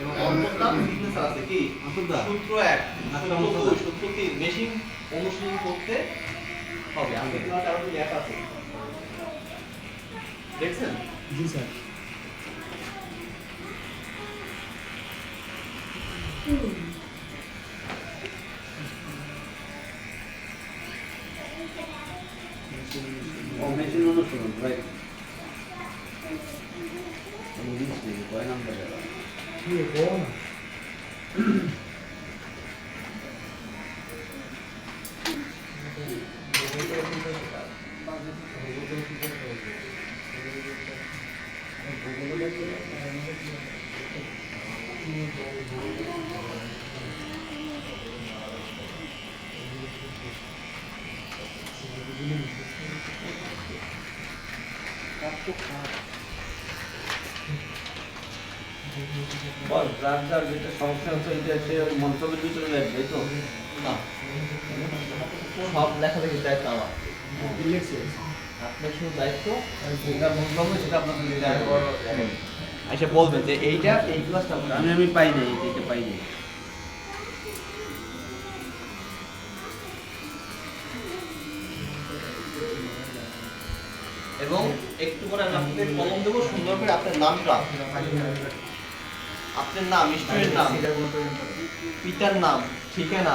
এবং আছে কি? অন্তর্দা? সূত্র এক। সূত্র দুই সূত্র তিন। মেশিন অনুসরণ করতে হবে। আমি লেখা আছে। দেখছেন? জি স্যার। মেশিন অনুসরণ রাইট কয় নাম্বার কি বল না বল যার যার যেটা সমস্যা হচ্ছে এটা সে মন্তব্যের ভিতরে লাগবে তো? না। সব লেখালেখি দায়িত্ব আমার আপনার শুধু দায়িত্ব যেটা মন্তব্য সেটা আপনাদের লিখে বলবেন যে এইটা এই ক্লাসটা আমি আমি পাই নাই এটা পাই নাই। এবং একটু করে আমি আপনাদের কলম দেবো সুন্দর করে আপনার নামটা। আপনার নাম স্টুডেন্ট নাম? পিতার নাম ঠিকানা?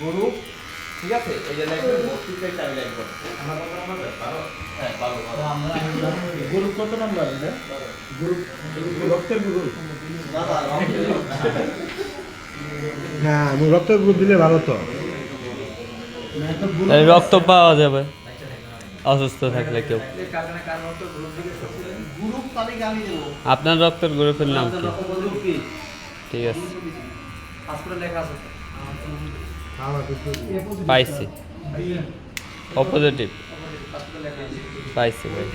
গুরু? ঠিক আছে এই যে ভর্তি পেজটা আমি লিখব হ্যাঁ বারো গ্রুপ কত নাম্বার এটা? গ্রুপ রক্তের গ্রুপ না আমি রক্ত গ্রুপ দিলে ভালো তো রক্ত পাওয়া যাবে। অসুস্থ থাকলে কেউ আপনার রক্তের গ্রুপের নাম কি ঠিক আছে পাইছি অপোজিটিভ পাইছি ভাই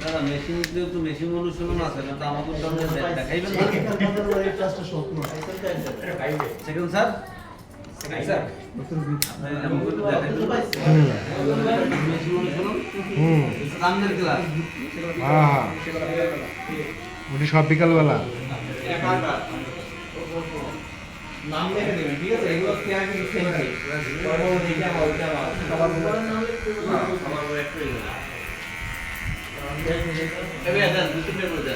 দাদা মেশিন যেহেতু মেশিন অনুশীলন আছে না তো আমাদের জন্য দেখাইবেন সেকেন্ড স্যার ওটি সব বিকালবেলা। এটা নাম লিখে দেবেন ঠিক আছে এগুলো কেয়ার কিন্তু সেম আছে পরবর্তী এটা আমার ওইটা আমার সবার উপরে সবার উপরে একটা হয়ে। গেল এবার দেন দুটো প্লেট করে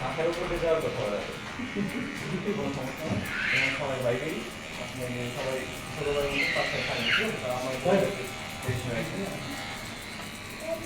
মাথার উপরে যাওয়ার কথা আছে। কোনো সমস্যা নেই। সবাই বাইরেই আপনি সবাই ছোটবেলার মধ্যে ঠিক আছে? আমার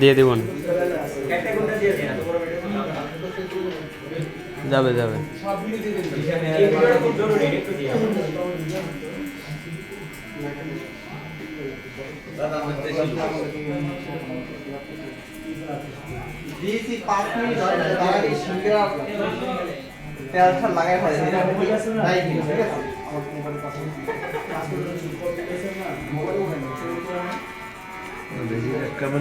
দিয়ে দেবো যাবে যাবে। দিয়েছি পাঁচ মিনিট সিঙ্গেরা তেলটা লাগাই ফেলে এটা ঠিক আছে? কথা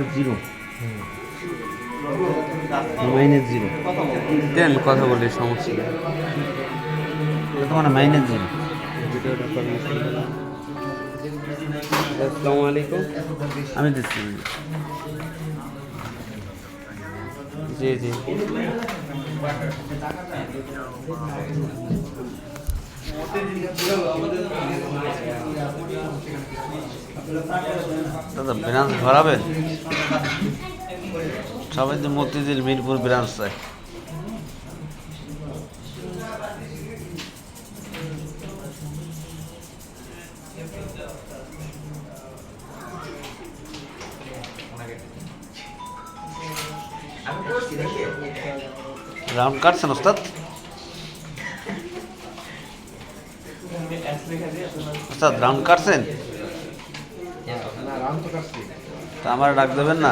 বলো দেন কথা বলি সমস্যা তোমার মাইনাস জিরো। আসসালামু আলাইকুম। আমি দিচ্ছি। জি জি। দাদা ব্রাঞ্চ ভরাবেন সবাই তো মতিঝিল মিরপুর ব্রাঞ্চ চায় রাউন্ড কাটছেন ওস্তাদ ওস্তাদ রাউন্ড কাটছেন তা আমার ডাক দেবেন না